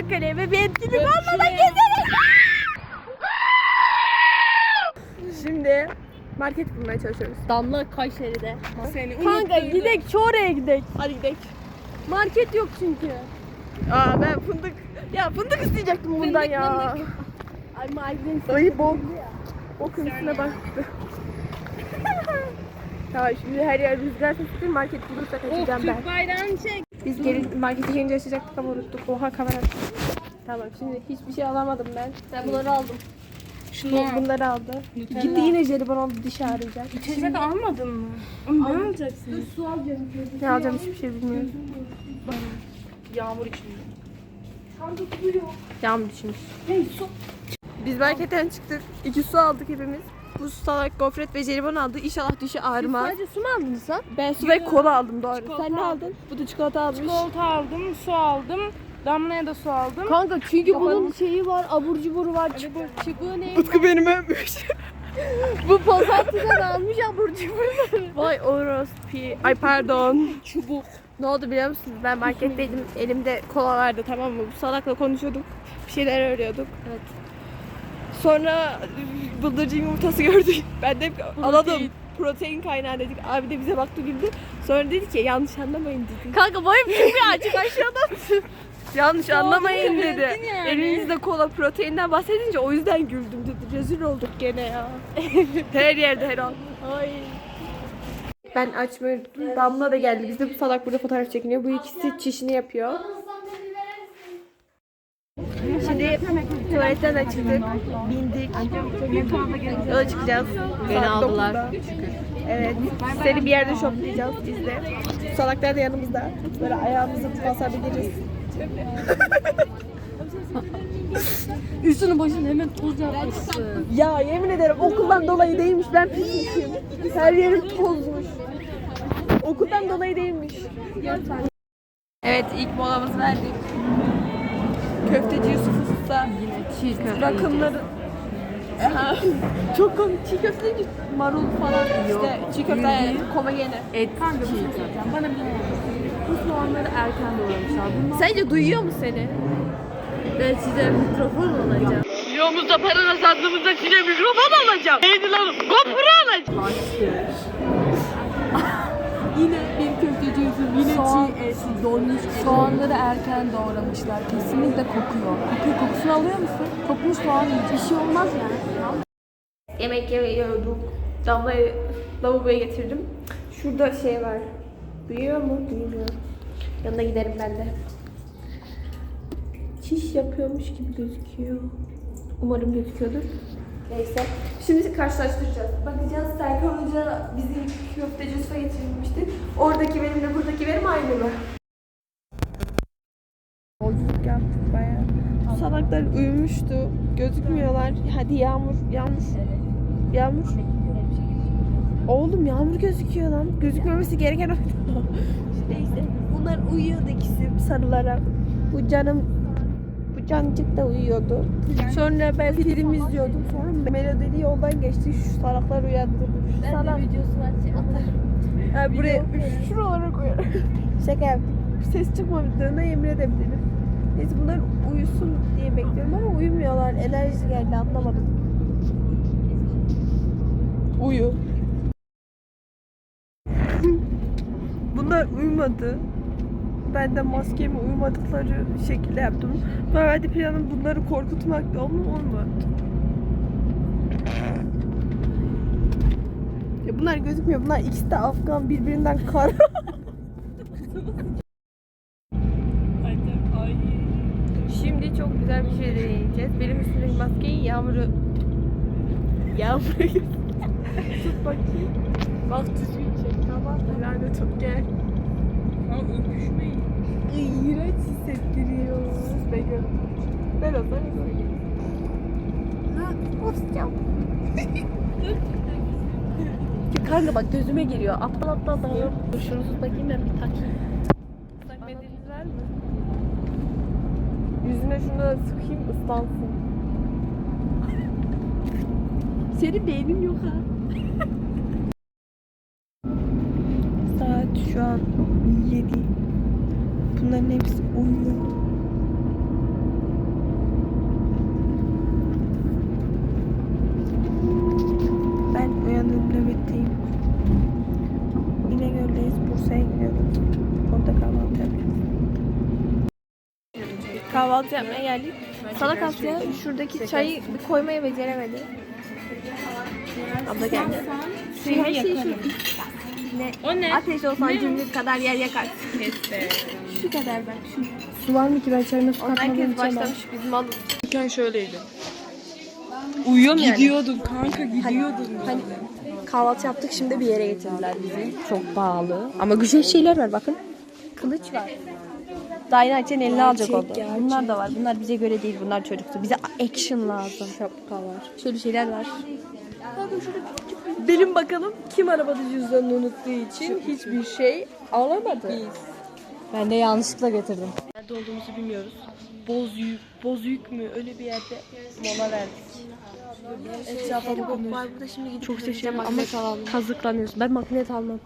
çıkıyoruz. Ve bir etkinlik olmadan Şimdi market bulmaya çalışıyoruz. Damla Kayseri'de. Seni Kanka gidek şu oraya gidek. Hadi gidelim. Market yok çünkü. Aa ben fındık. Ya fındık isteyecektim bundan ya. Ay market. Dayı bok. Bokun üstüne baktı. ya şimdi her yer rüzgar sesi market bulursak açacağım ben. bayrağını çek. Biz geri markete gelince açacaktık ama unuttuk. Oha kamera. Tamam şimdi hiçbir şey alamadım ben. Ben bunları aldım. Şunu bunları aldı. Gitti yine jelibon oldu dişi ağrıyacak. İçecek almadın mı? Ne alacaksın? Su alacağım. Ne alacağım hiçbir şey bilmiyorum. Yağmur için. Yağmur düşmüş. Hey su. Biz marketten çıktık. İki su aldık hepimiz. Bu salak gofret ve jelibon aldı. İnşallah dişi ağrımaz. Sadece su mu aldın sen? Ben su ve kola aldım doğru. Çikolata Sen ne aldın? Bu da çikolata almış. Çikolata aldım, su aldım. Damlaya da su aldım. Kanka çünkü bunun şeyi var, abur cubur var, çikolata, çikolata ne? Utku benim öpmüş. Bu pazartesinden almış abur cubur. Vay orospi. Ay pardon. Çubuk. Ne oldu biliyor musunuz? Ben marketteydim. Elimde kola vardı tamam mı? Bu salakla konuşuyorduk. Bir şeyler öğreniyorduk. Evet. Sonra bıldırcın yumurtası gördük. Ben de alalım. Protein kaynağı dedik. Abi de bize baktı güldü. Sonra dedi ki yanlış anlamayın dedi. Kanka boyum çıkmıyor açık aşağıdan. Yanlış anlamayın dedi. yani. Elinizde kola proteinden bahsedince o yüzden güldüm dedi. Rezil olduk gene ya. her yerde her an. Ay. Ben unuttum. Damla da geldi. Bizde bu salak burada fotoğraf çekiniyor. Bu ikisi çişini yapıyor. Şimdi tuvaletten de çıktık. Bindik. Yola çıkacağız. Beni aldılar. 9'da. Evet. Seni bir yerde şoplayacağız biz de. Salaklar da yanımızda. Böyle ayağımızı basabiliriz. Üstünü başını hemen toz yapmışsın. Ya yemin ederim okuldan dolayı değilmiş. Ben pismişim. Her yerim tozmuş. Okuldan dolayı değilmiş. Evet ilk molamızı verdik. Köfteci Yusuf Usta. Çiğ köfte. Rakımları Aha, çok komik. Çiğ köfte deyince marul falan işte çiğ köfte yani komagene. Et çiğ köfte. Bana bir Bu soğanları erken doğramışlar. Sence duyuyor mu seni? Ben size mikrofon alacağım. Videomuzda para kazandığımızda size mikrofon alacağım. Neydi lan? GoPro alacağım. Yine Yusuf. Yine çiğ et. Donmuş. Soğanları erken doğramışlar. Kesinlikle kokuyor. Kokuyor. Kokusunu alıyor musun? Kokmuş soğan yiyecek. Bir şey olmaz yani. Yemek yemiyorduk. Damla'yı lavaboya getirdim. Şurada şey var. Duyuyor mu? Duymuyor. Yanına giderim ben de. Çiş yapıyormuş gibi gözüküyor. Umarım gözüküyordur. Neyse. Şimdi karşılaştıracağız. Bakacağız Serkan Hoca bizim köfteci Yusuf'a getirilmişti. Oradaki benimle buradaki benim aynı mı? Yolculuk yaptık bayağı. Salaklar uyumuştu. Gözükmüyorlar. Hadi yağmur, yağmur. Yağmur. Oğlum yağmur gözüküyor lan. Gözükmemesi gereken oydu. Neyse. Bunlar uyuyordu ikisi sarılarak. Bu canım cancık da uyuyordu. Sonra ben film izliyordum. Sonra melodili yoldan geçti. Şu salaklar uyandırdı. Şu salak. videosu var. Ha, buraya şuralara koyarım. Şaka yaptım. Ses çıkmadığına yemin edebilirim. Neyse bunlar uyusun diye bekliyorum ama uyumuyorlar. Enerji geldi anlamadım. Uyu. bunlar uyumadı. Ben de maskemi uyumadıkları şekilde yaptım. Normalde planım bunları korkutmaktı ama olmadı. Ya bunlar gözükmüyor. Bunlar ikisi de Afgan birbirinden kara. Şimdi çok güzel bir şey deneyeceğiz. Benim üstümdeki maskeyi Yağmur'u Yağmur'u Tut bakayım. Bak düzgün çek. Tamam. Lanet ol gel. Ay, İğrenç hissettiriyor. Ben gördüm. Ben o zaman. Kanka bak gözüme giriyor. Aptal aptal dalıyor. Dur şunu tut bakayım ben bir takayım. Var mı? Yüzüne şunu da sıkayım ıslansın. Senin beynin yok ha. Saat şu an 7. Bunların hepsi uyuyor. Ben uyandım nöbetteyim. İnegöl'deyiz. Bursa'ya gidiyorum. Orada kahvaltı yapacağız. Kahvaltı yapmaya geldik. Sana kahvaltıya şuradaki çayı bir koymaya beceremedi. Abla geldi. Her şey şu ne? O ne? Ateş olsan cimrit kadar yer yakar. Şu kadar bak şu. Su var mı ki ben çayına su Ondan katmadan herkes başlamış bizim alın. Küçükken şöyleydi. Uyuyorum yani. Gidiyordun kanka gidiyordun. Hani kahvaltı yaptık şimdi bir yere getirdiler bizi. Çok pahalı. Ama güzel şeyler var bakın. Kılıç var. Dayna Açen eline alacak oldu. Bunlar da var. Bunlar bize göre değil. Bunlar çocuktu. Bize action lazım. Şapka var. Şöyle şeyler var. Bilin bakalım kim arabada cüzdanını unuttuğu için hiçbir şey alamadı. Biz. Ben de yanlışlıkla getirdim. Nerede olduğumuzu bilmiyoruz. Bozüyük, Bozüyük mü? Öyle bir yerde mola verdik. Etrafa bakıyoruz. Var burada şimdi gidip Çok seçeceğim ama kazıklanıyorsun. Ben magnet almam.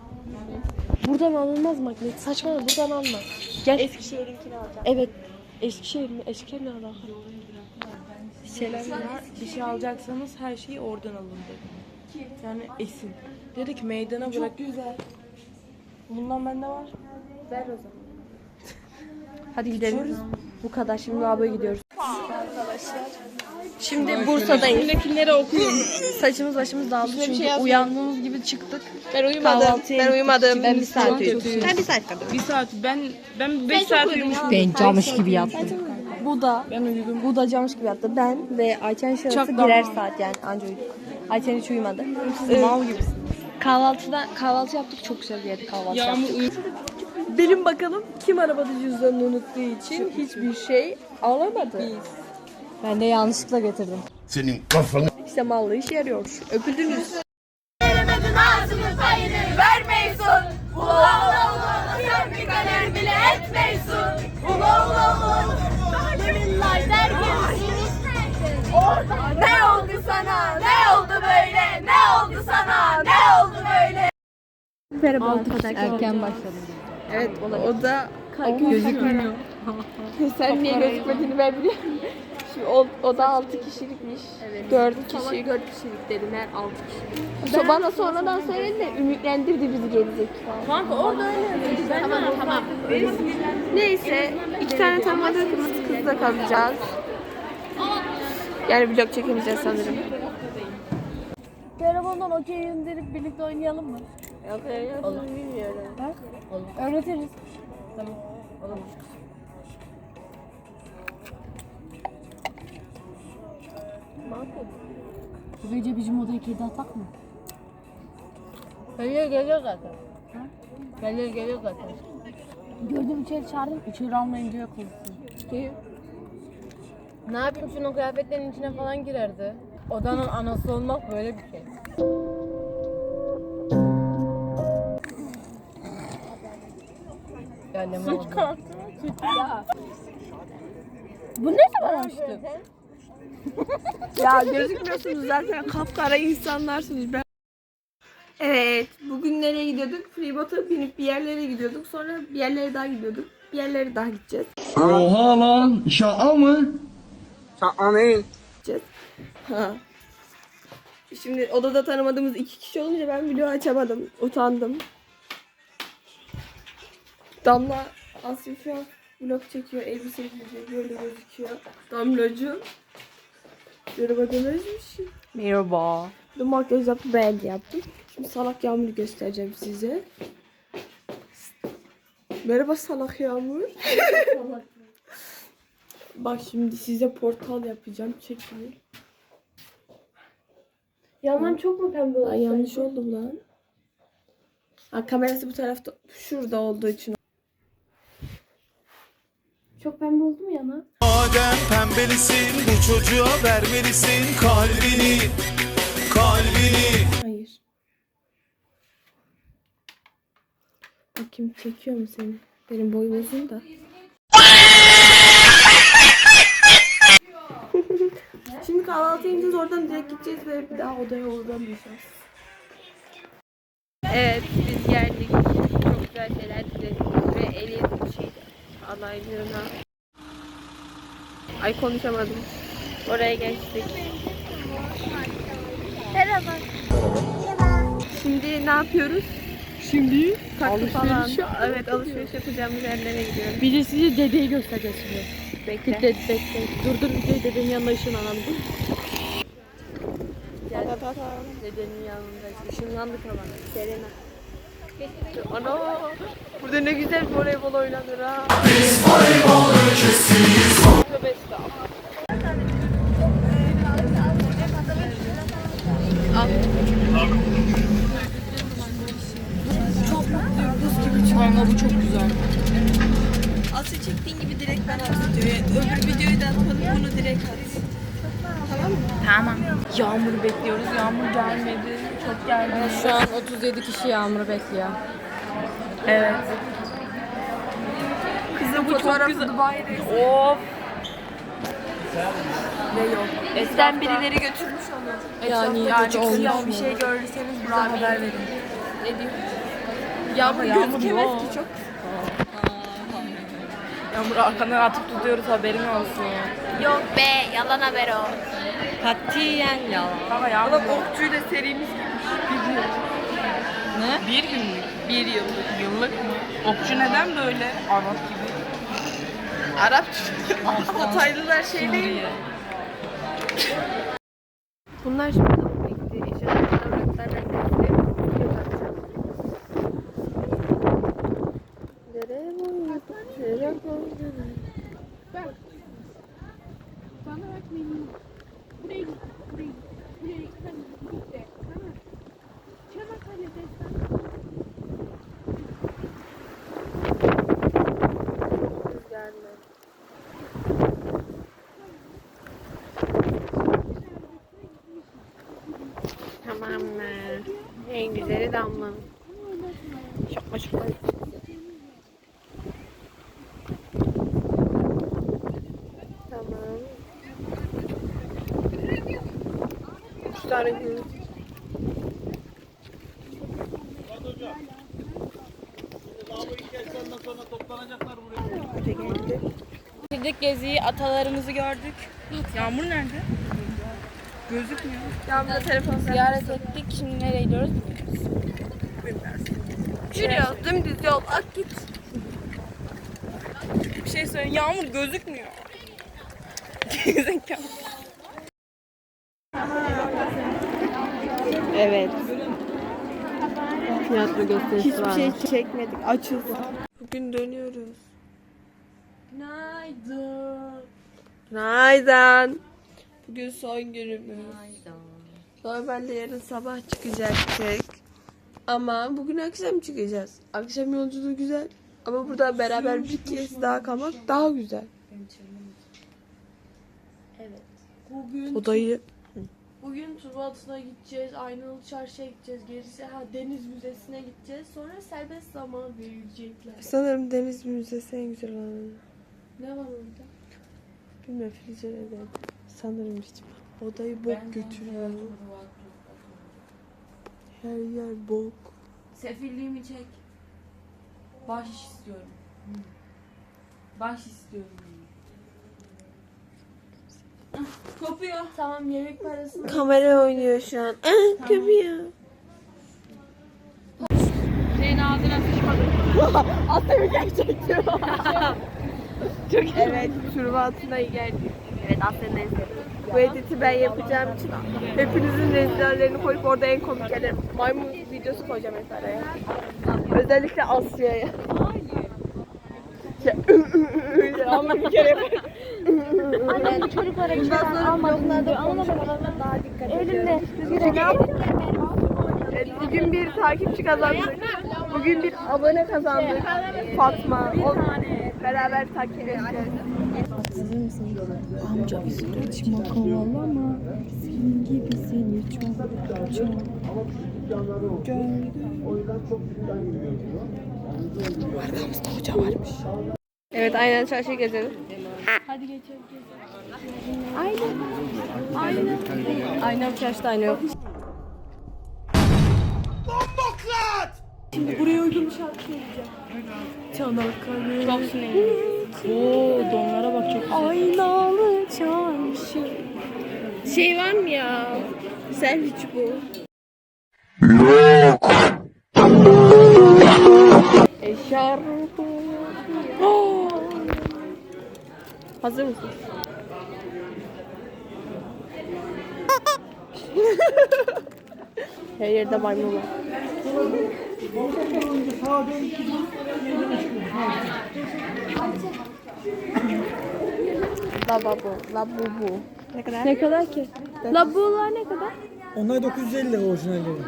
Buradan alınmaz magnet. Saçmalama buradan alma. Gel. Eskişehir'inkini alacağım. Evet. Eskişehir mi? Eskişehir ne alaka? Şeyler var. Bir şey alacaksanız her şeyi oradan alın dedi. Yani esin. Dedi ki meydana bırak. Çok güzel. Bundan bende var. Ver o zaman. Hadi gidelim. Bu kadar. Şimdi lavaboya gidiyoruz. Şimdi Bursa'dayız. Şimdikileri okuyun. Saçımız başımız dağıldı çünkü şey uyandığımız gibi çıktık. Ben uyumadım. Kahvaltıya Ben uyumadım. Ben bir saat uyudum. Ben bir saat kadar. Bir saat. Ben ben 5 saat uyumuşum. Ben camış gibi yattım. Bu da Ben uyudum. bu da camış gibi yattı. Ben ve Ayçen şurası Çok birer saat yani anca uyuduk. Ayçen hiç uyumadı. Siz mal gibisiniz. Kahvaltıda kahvaltı yaptık. Çok güzel bir yerde kahvaltı Yağmur yaptık. uyu. Bilin bakalım kim arabada cüzdanını unuttuğu için hiçbir şey alamadı. Ben de yanlışlıkla getirdim. Senin kafanı İşte mallı iş yarıyor. Öpüldünüz. Veremedin ağzının payını vermeysun. Ula ula ula sen bir kader bile etmeysun. Ula ula ula yeminler Orada ne oldu sana? Ne oldu böyle? Ne oldu sana? Ne oldu böyle? Merhaba arkadaşlar. Erken başladım. Evet o da gözükmüyor. Sen niye gözükmediğini ben biliyorum. O, o da 6 kişilikmiş. Evet. 4 kişi. 4 kişilik dediler 6 kişi. Ben... Bana sonradan söyledi de ümitlendirdi bizi gelecek falan. Kanka orada öyle. Ben tamam tamam. Neyse iki tane tanımadığımız kızla kalacağız. Yani vlog çekemeyeceğiz sanırım. Telefondan okey indirip birlikte oynayalım mı? Yok yok bilmiyorum. Öğretiriz. Bu gece bizim odaya kedi atak mı? Geliyor geliyor zaten. Geliyor geliyor zaten. Gördüm içeri çağırdım. İçeri almayınca yok olsun. Ne yapayım şunun kıyafetlerin içine falan girerdi. Odanın anası olmak böyle bir şey. Yani Sıç Bu ne zaman açtın? Ya gözükmüyorsunuz zaten kapkara insanlarsınız. Ben... Evet, bugün nereye gidiyorduk? Freebot'a binip bir yerlere gidiyorduk. Sonra bir yerlere daha gidiyorduk. Bir yerlere daha gideceğiz. Oha lan şaka mı? gideceğiz. Ha. Şimdi odada tanımadığımız iki kişi olunca ben video açamadım. Utandım. Damla Asya şu an vlog çekiyor. Elbise giyiyor. Böyle gözüküyor. Damlacığım. Merhaba demezmiş. Merhaba. Dün makyaj yaptım. Ben de yaptım. Şimdi salak yağmuru göstereceğim size. Merhaba salak yağmur. Bak şimdi size portal yapacağım. Çekilin. Yalan çok mu pembe Ay yanlış oldu lan. Ha, kamerası bu tarafta şurada olduğu için. Çok pembe oldu mu yana? Madem pembelisin bu çocuğa vermelisin kalbini kalbini Hayır. Bakayım çekiyor mu seni? Benim boyum uzun da. Şimdi kahvaltı yiyeceğiz oradan direkt gideceğiz ve bir daha odaya uğramayacağız. Evet biz geldik. Çok güzel şeyler diledik ve Elif şeydi adaylığına. Ay konuşamadım. Oraya geçtik. Merhaba. Şimdi ne yapıyoruz? Şimdi falan. alışveriş yap- Evet alışveriş yapacağımız yerlere gidiyoruz. Bir de size dedeyi göstereceğiz şimdi. Bekle. Bekle bekle. Dur dur bir de dedenin yanına ışınlanalım. Gel. Dedenin yanında ışınlandık ama. Serena. Ana burada ne güzel voleybol oynanır ha. Tövbe estağfurullah. Kanka bu çok güzel. Aslı çektiğin gibi direkt ben at. Öbür videoyu da atmadım bunu direkt at. Yağmur bekliyoruz. Yağmur gelmedi. Çok geldi. Şu an 37 kişi yağmuru bekliyor. Evet. Kızım bu çok güzel. Of. Etten birileri götürmüş onu. Yani, Yani mu? bir şey görürseniz bize haber verin. Yağmur gözükemez ki, çok. Yağmur arkandan atıp tutuyoruz haberin olsun ya. Yok be yalan haber o. Katiyen yalan. Kanka yağmur yok. Okçuyla serimiz Ne? Bir günlük. Bir yıllık. Yıllık mı? Okçu neden böyle? Arap gibi. Arap Hataylılar şey değil mi? Bunlar şimdi tavuk bekti. İnşallah bıraktılar ben de isterim. Nereye boyuduk? Nereye boyuduk? Rüzgarlı. Bitirdik geziyi, atalarımızı gördük. Yağmur nerede? Gözükmüyor. Yağmurda telefon Ziyaret ettik. Şimdi nereye gidiyoruz? Yürüyoruz dümdüz yol. Ak git. Bir şey söyle. Yağmur gözükmüyor. Gerizekalı. Evet. Tiyatro gösterisi Hiçbir şey çekmedik. Açız. Bugün dönüyoruz. Günaydın. Günaydın. Bugün son günümüz. Normalde yarın sabah çıkacaktık. Ama bugün akşam çıkacağız. Akşam yolculuğu güzel. Ama burada beraber bir kez daha kalmak daha güzel. Bugün Odayı Bugün Turbat'ına gideceğiz, Aynalı Çarşı'ya gideceğiz, gerisi ha Deniz Müzesi'ne gideceğiz. Sonra serbest zaman verilecekler. sanırım Deniz Müzesi en güzel alanı. Ne var orada? Bilmiyorum Filiz öyle dedi. Sanırım hiç. Odayı bok götürüyor. Her yer bok. Sefilliğimi çek. Baş istiyorum. Baş istiyorum. Kopuyor. Tamam yemek parasını. Kamera oynuyor şu an. Ah, köpüyor. Senin ağzına sıçmadım. Evet, çorba altına geldik. Evet, Asya'nın en. Bu editi ben yapacağım için hepinizin rezillerlerini koyup orada en komik yerler maymun videosu koyacağım hep araya. Özellikle Asya'ya. Ya, Ama bir kere. Anne çocuklara hiç ben almadım diyor. Anlamadım daha dikkat Elimde. Bugün bir takipçi kazandık. Bugün bir abone kazandık. Fatma. O, beraber takip edeceğiz. Amca bizi kaçma kovalama. Senin gibi seni çok çok gördüm. Evet aynen çarşı gezelim. Hadi geçelim. Aynen çarşıda ayna yok. Şimdi buraya uygun bir şarkı söyleyeceğim. Çanakkale. Çok sinirli. Oo donlara bak çok güzel. Aynalı çarşı. Şey var mı ya? Selfie çubuğu. Yok. Eşarpı. Hazır mısın? Her yerde maymun var. Lavabo, lavabo. Ne kadar? Ne kadar ki? Labular ne kadar? Onlar 950 lira orijinalleri.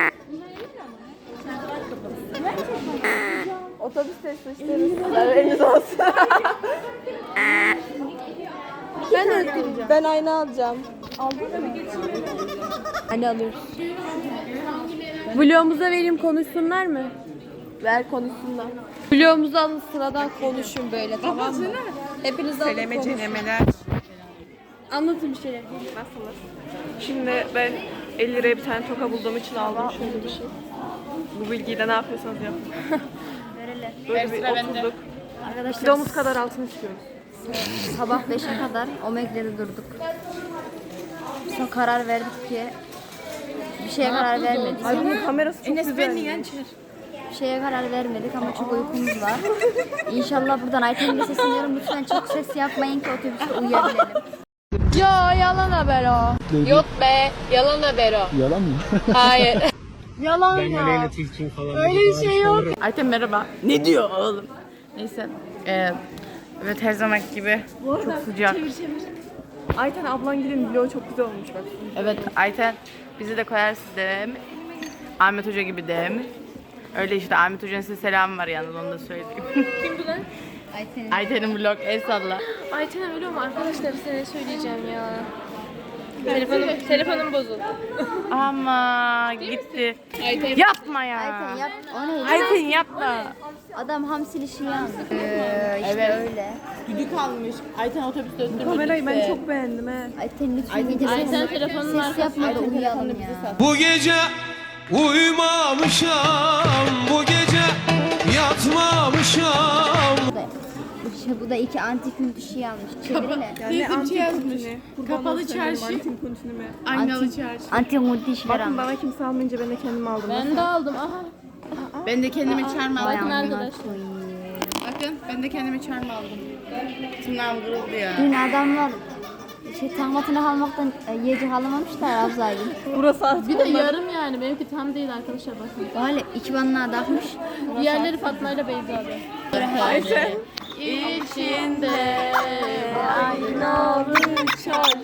Otobüste sıçtınız. Haberiniz olsun. ben ödeyeceğim. Ben aynı alacağım. Hani alıyoruz. Vlogumuza vereyim konuşsunlar mı? Ver konuşsunlar. Vlogumuzu alın sıradan konuşun böyle tamam mı? Hepiniz alın konuşun. cenemeler. Anlatın bir şeyler. Şimdi ben 50 liraya bir tane toka bulduğum için aldım şöyle bir şey. Bu bilgiyi de ne yapıyorsanız yapın. Böyle bir oturduk. Arkadaşlar Kilomuz kadar altın istiyoruz. sabah 5'e kadar Omegle'de durduk. Sonra karar verdik ki bir şeye karar vermedik. Ay bunun kamerası çok güzel. Bir şeye karar vermedik ama çok uykumuz var. İnşallah buradan Ayten'e sesleniyorum. Lütfen çok ses yapmayın ki otobüste uyuyabilelim. Ya yalan haber o. Yok be yalan haber o. Yalan mı? Hayır. Yalan ya. Öyle bir şey yok. Ayten merhaba. Ne diyor oğlum? Neyse. Ee, evet her zaman gibi çok sıcak. Ayten ablan gidin vlogu çok güzel olmuş bak. Evet Ayten bizi de koyarsın değil mi? Ahmet Hoca gibi değil mi? Öyle işte Ahmet Hoca'nın size selamı var yalnız onu da söyleyeyim. Kim bu lan? Ayten'in Ayten'in vlog el salla. Ayten öyle mi? Arkadaşlar size ne söyleyeceğim ya. Telefonum, telefonum bozuldu. Ama gitti. Yapma ya. Ayten yap. O neydi? Ayten yapma. Adam hamsil işi yazdı. Ee, işte öyle. Düdük almış. Ayten otobüste öttürmedi. Kamerayı ben çok beğendim he. Ayten lütfen gece ses, ses yapma da uyuyalım ya. Bu gece uyumamışam Bu gece yatmamışam Bu da, bu, da iki antik bir şey almış. Çeviriyle. Yani antik yazmış. Kapalı çarşı. Antik kontinu mu? Aynalı çarşı. Antik multi işler Bakın almış. bana kimse almayınca ben de kendim aldım. Ben de aldım. Aha. Ben de kendime çarm aldım. Bakın arkadaşlar. Bakın ben de kendime çarm aldım. Tırnağım kırıldı ya. Dün adamlar şey tangatını almaktan e, yiyecek alamamışlar Abza'yı. Burası artık Bir de yarım yani. Benimki tam değil arkadaşlar bakın. Öyle iki banlığa takmış. Diğerleri Fatma ile Beyza'da. Ayten. İçinde aynalı çarşı.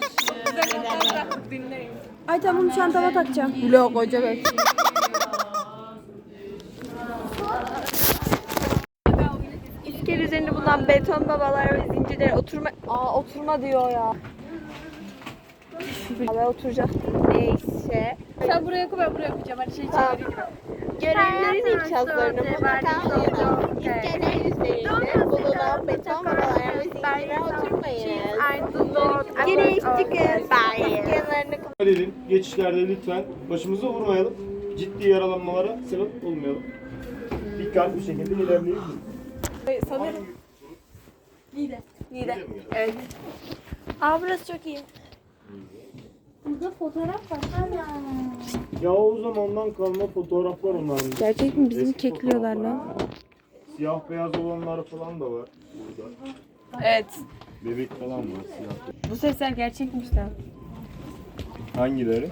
Ayten bunu çantama takacağım. Vlog hoca bak. İskele üzerinde bulunan beton babalar ve zincirlere oturma... Aa oturma diyor ya. Ben oturacaktım. Neyse. Sen buraya koy ben buraya koyacağım. Hadi şey Tamam. Görevlilerin imtiyazlarını mutlaka alın. İskele üzerinde bulunan beton babalar ve zincirlere oturmayın. Güneş çıkın. Kenarını Edelim. Geçişlerde lütfen başımıza vurmayalım. Ciddi yaralanmalara sebep olmayalım. Dikkatli bir şekilde ilerleyelim. Sanırım. Nide. Nide. Evet. Aa burası çok iyi. Burada fotoğraf var. Ya o zamandan kalma fotoğraflar onların. Gerçek mi? Bizim Eski kekliyorlar fotoğraflar. lan. Siyah beyaz olanlar falan da var burada. Evet. Bebek falan var siyah. Bu sesler gerçekmiş lan. Hangileri?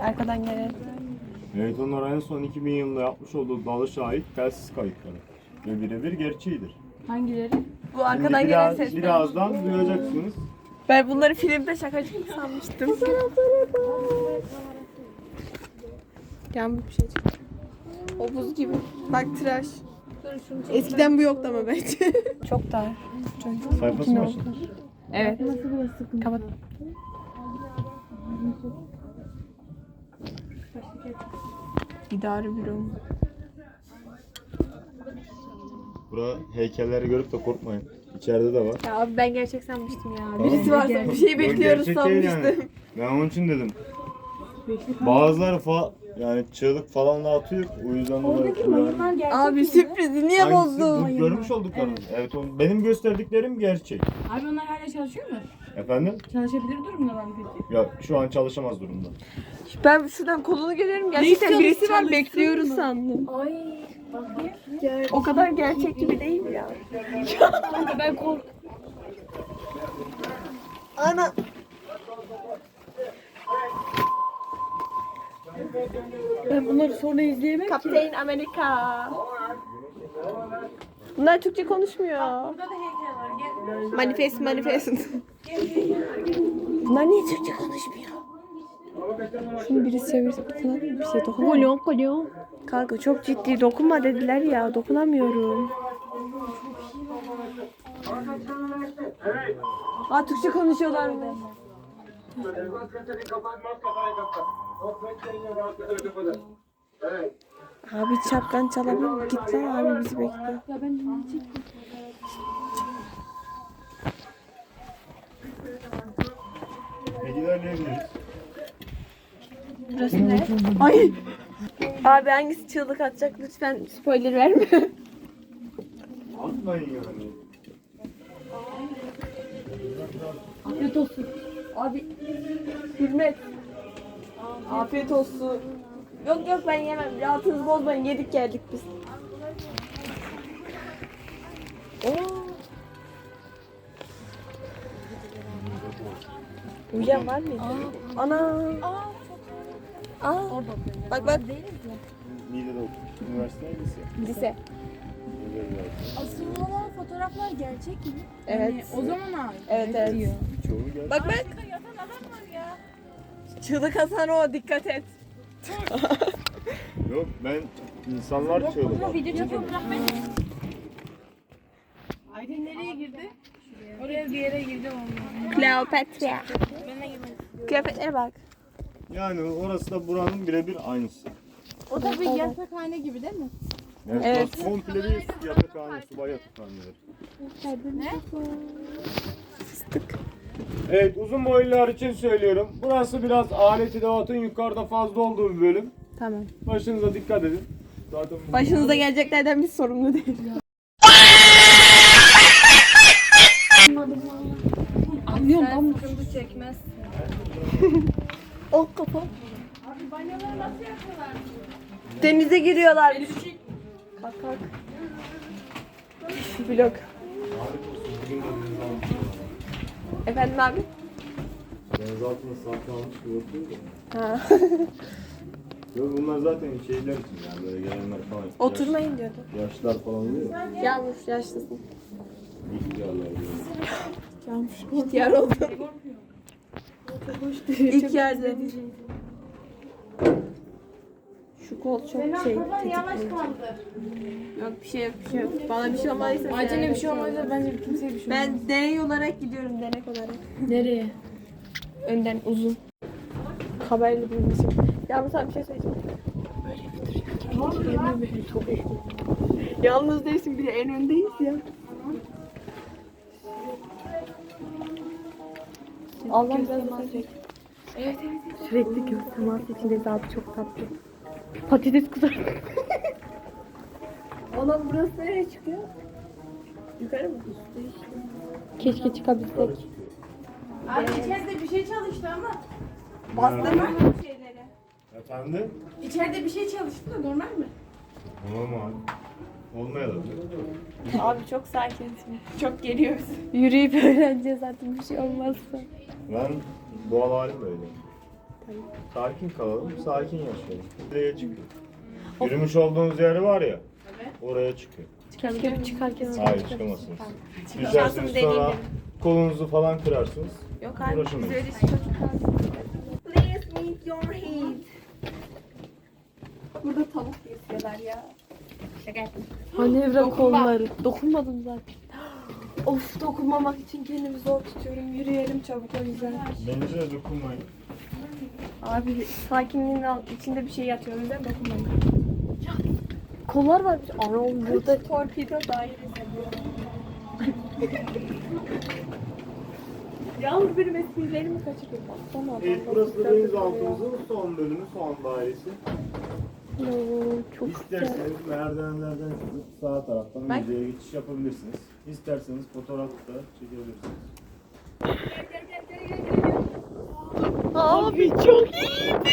Arkadan gelen. Evet onlar en son 2000 yılında yapmış olduğu dalışa ait telsiz kayıtları. Ve birebir gerçeğidir. Hangileri? Bu Şimdi arkadan gelen biraz, sesler. birazdan duyacaksınız. Ben bunları filmde şakacı sanmıştım. Yağmur bir şey çıktı. O buz gibi. Bak tıraş. Eskiden bu yoktu ama bence. Çok dar. Sayfası mı açık? Evet. Kapat. İdari büro. Bura heykelleri görüp de korkmayın. İçeride de var. Ya abi ben gerçek sanmıştım ya. Tamam. Birisi varsa bir şey bekliyoruz gerçek değil sanmıştım. yani. Ben onun için dedim. Bazıları fa yani çığlık falan da atıyor. O yüzden dolayı Mayınlar gerçek Abi miydi? sürprizi niye Hangisi? bozdun? Bu Görmüş olduklarım. Evet. o- benim gösterdiklerim gerçek. Abi onlar hala çalışıyor mu? Efendim? Çalışabilir durumdalar mı peki? Ya şu an çalışamaz durumda. Ben şuradan kolunu görüyorum. Gerçekten birisi var bekliyoruz sandım. Ay. O kadar gerçekçi bir değil ya. Kanka ben kork... Ana. Ben bunları sonra izleyemem ki. Kaptan Amerika. Bunlar Türkçe konuşmuyor. Manifest manifest. Bunlar niye Türkçe konuşmuyor? Şimdi birisi çevirse falan bir şey dokunamıyor. Kolyon kolyon. Kanka çok ciddi dokunma dediler ya dokunamıyorum. Aa Türkçe konuşuyorlar mı? Abi çapkan çalabilir Git lan abi bizi bekliyor. Ya ben. Peki ilerleyebiliriz. Burası ne? Ay! Abi hangisi çığlık atacak lütfen spoiler verme. Atmayın yani. Afiyet olsun. Abi hürmet. Afiyet olsun. Yok yok ben yemem. Rahatınızı bozmayın. Yedik geldik biz. Oo. Uyuyan var mıydı? Ana. Aa. Bak bak. Niğde'de okudum. Üniversite neyse. Lise. Aslında olan fotoğraflar gerçek mi? Evet. Yani o zaman ait. Evet evet. diyor. Çoğu gel. Bak bak. Çığlık atan o dikkat et. Yok ben insanlar çığlık atıyor. Video çekiyorum bırakmayın. Aydın nereye girdi? Oraya bir yere girdi onunla. Kleopatra. Kıyafetlere bak. Yani orası da buranın birebir aynısı. O da bir yatakhane gibi değil mi? Evet. burası komple bir yatakhane, subay yatakhaneleri. Evet uzun boylular için söylüyorum. Burası biraz alet edevatın yukarıda fazla olduğu bir bölüm. Tamam. Başınıza dikkat edin. Zaten bu- Başınıza geleceklerden biz sorumlu değil. Anlıyorum ben sıkıntı çekmez. O kafa. Denize giriyorlar. Kalk kalk. Vlog. Efendim abi? Deniz altında sahte almış bir bakıyor da. Ha. Yok bunlar zaten şeyler için yani böyle gelenler falan. Oturmayın diyordu. Yaş, yaşlar falan oluyor. ya. Yanlış yaşlısın. İhtiyarlar diyor. Yanlış. İhtiyar oldu. İlk yerde. Şu kol çok şey tetikleyici. Yok bir şey yok bir şey yok. Bana bir şey olmadıysa Acele bir şey olmaz da bence kimseye bir şey olmaz. Ben deney olarak gidiyorum denek olarak. Nereye? Önden uzun. Haberli bulmuşum. Yalnız sana bir şey söyleyeceğim. Böyle eski. Yalnız değilsin bir de en öndeyiz ya. Allah biraz sürekli. Evet evet. Sürekli göz teması içindeyiz abi çok tatlı. Patates kızartması. Oğlum burası nereye çıkıyor? Yukarı mı? Üstte işte. Keşke çıkabilsek. Abi içeride bir şey çalıştı ama. Bastın mı? Şeyleri. Efendim? İçeride bir şey çalıştı da normal mi? Normal. Olmayalım. Abi çok sakinsin. Çok geliyoruz. Yürüyüp öğreneceğiz artık bir şey olmazsa. Ben doğal halim böyle. Sakin kalalım, sakin yaşayalım. Nereye çıkıyor? Yürümüş olduğunuz yer var ya. Oraya çıkıyor. Bir çıkarken Hayır çıkamazsınız. Düşersiniz değil sonra kolunuzu falan kırarsınız. Yok abi biz Uğraşamayız. öyle çocuk Please meet your head. Burada tavuk kesiyorlar ya. Şaka yaptım. Manevra kolları. Dokunmadım zaten. Of dokunmamak için kendimi zor tutuyorum. Yürüyelim çabuk o yüzden. Bence de dokunmayın. Abi sakinliğin al- içinde bir şey yatıyor o yüzden dokunmayın. Kollar var. Ana burada torpido dairesi. Yağmur benim esprilerimi kaçırıyor. Baksana. Evet burası da denizaltımızın son bölümü, son dairesi. Çok İsterseniz merdivenlerden çıkıp sağ taraftan müzeye geçiş yapabilirsiniz. İsterseniz fotoğraf da çekebilirsiniz. Abi çok iyiydi.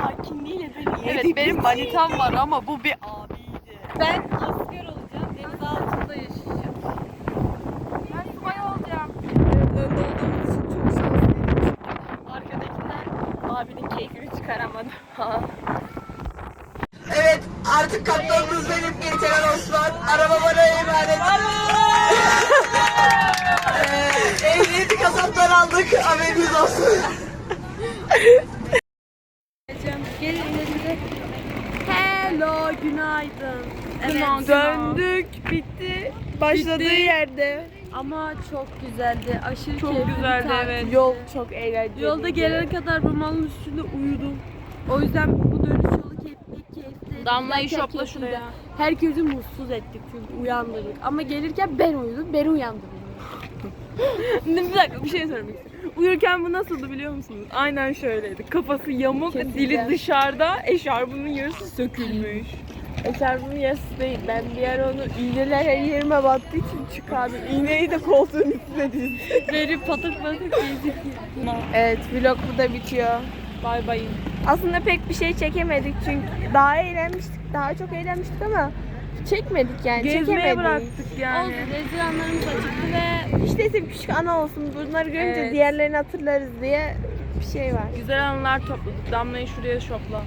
Sakinliğiyle beni Evet benim manitam var ama bu bir abiydi. Ben asker olacağım. Deniz altında yaşayacağım. Ben subay olacağım. önde olduğumuz için çok şanslıyım. Arkadakiler abinin keyfini çıkaramadı. Evet artık kaptanımız benim geçen Osman. Araba bana emanet. Ee, Ehliyeti kasaptan aldık. Haberiniz olsun. Hello, günaydın. Evet, döndük, bitti. Başladığı yerde. Ama çok güzeldi. Aşırı Çok keyifli bir güzeldi tatil. evet. Yol çok eğlenceli. Yolda gelene kadar bu malın üstünde uyudum. O yüzden bu dönüş yolu keyifli, keyifli. Damlayı şopla şuraya. Herkesi mutsuz ettik çünkü uyandırdık. Ama gelirken ben uyudum, beni uyandırdım. bir dakika bir şey söylemek istiyorum. Uyurken bu nasıldı biliyor musunuz? Aynen şöyleydi. Kafası yamuk, dili dışarıda, eşarbının yarısı sökülmüş. Eşarbımın yarısı değil. Ben bir ara onu iğneler her yerime battığı için çıkardım. İğneyi de koltuğun üstüne dizdim. Beni patır patır gezdik. Evet vlog burada bitiyor. Bay bay. Aslında pek bir şey çekemedik çünkü daha eğlenmiştik. Daha çok eğlenmiştik ama çekmedik yani. Gezmeye çekemedik. bıraktık yani. Olsun, rezil anlarımız açıktı ve İşte bir küçük ana olsun. Bunları görünce Evet. diğerlerini hatırlarız diye bir şey var. güzel anılar topladık. Damlayı şuraya şopla.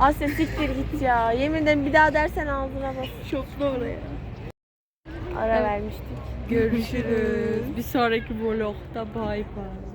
Asya siktir git ya. Yemin ederim bir daha dersen ağzına bas. Şopla oraya. Ara vermiştik. Görüşürüz. Bir sonraki vlogda bay bay.